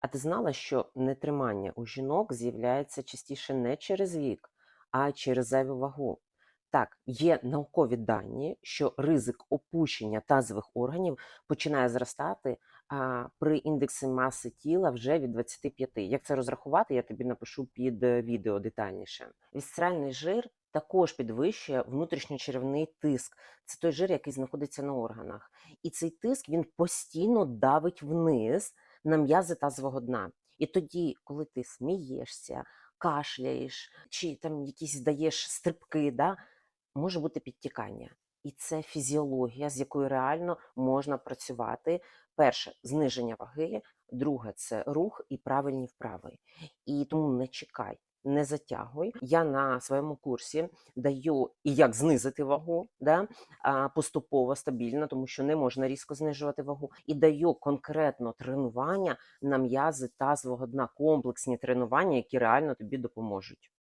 А ти знала, що нетримання у жінок з'являється частіше не через вік, а через зайву вагу? Так, є наукові дані, що ризик опущення тазових органів починає зростати а, при індексі маси тіла вже від 25. Як це розрахувати, я тобі напишу під е, відео детальніше. Вісцеральний жир також підвищує внутрішньочеревний тиск. Це той жир, який знаходиться на органах. І цей тиск він постійно давить вниз на м'язи тазового дна. І тоді, коли ти смієшся, кашляєш чи там якісь даєш стрибки, да, може бути підтікання. І це фізіологія, з якою реально можна працювати. Перше зниження ваги, друге це рух і правильні вправи. І тому не чекай, не затягуй. Я на своєму курсі даю і як знизити вагу, да, поступово, стабільно, тому що не можна різко знижувати вагу, і даю конкретно тренування на м'язи тазового дна, комплексні тренування, які реально тобі допоможуть.